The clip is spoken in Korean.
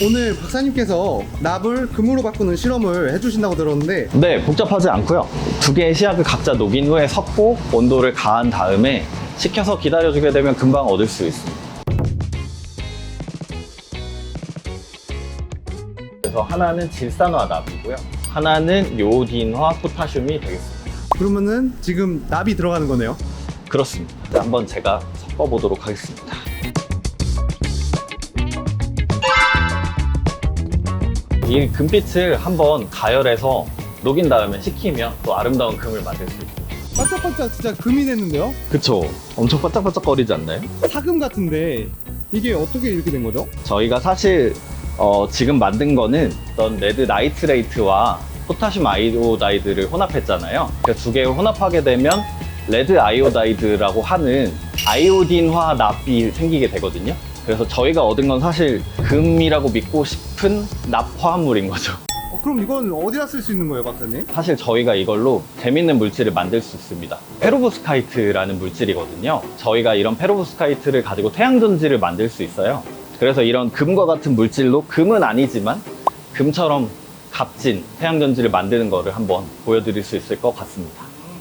오늘 박사님께서 납을 금으로 바꾸는 실험을 해주신다고 들었는데 네, 복잡하지 않고요. 두 개의 시약을 각자 녹인 후에 섞고 온도를 가한 다음에 식혀서 기다려주게 되면 금방 얻을 수 있습니다. 그래서 하나는 질산화 납이고요. 하나는 요딘화 포타슘이 되겠습니다. 그러면은 지금 납이 들어가는 거네요. 그렇습니다. 자, 한번 제가 섞어보도록 하겠습니다. 이 금빛을 한번 가열해서 녹인 다음에 식히면 또 아름다운 금을 만들 수 있어요. 반짝반짝 진짜 금이 됐는데요? 그쵸? 엄청 반짝반짝 거리지 않나요? 사금 같은데 이게 어떻게 이렇게 된 거죠? 저희가 사실 어, 지금 만든 거는 어떤 레드 나이트레이트와 포타슘 아이오다이드를 혼합했잖아요. 그두 개를 혼합하게 되면 레드 아이오다이드라고 하는 아이오딘화 납이 생기게 되거든요. 그래서 저희가 얻은 건 사실 금이라고 믿고 싶은 납화합물인 거죠. 어, 그럼 이건 어디다 쓸 수 있는 거예요, 박사님? 사실 저희가 이걸로 재밌는 물질을 만들 수 있습니다. 페로브스카이트라는 물질이거든요. 저희가 이런 페로브스카이트를 가지고 태양전지를 만들 수 있어요. 그래서 이런 금과 같은 물질로 금은 아니지만 금처럼 값진 태양전지를 만드는 거를 한번 보여드릴 수 있을 것 같습니다.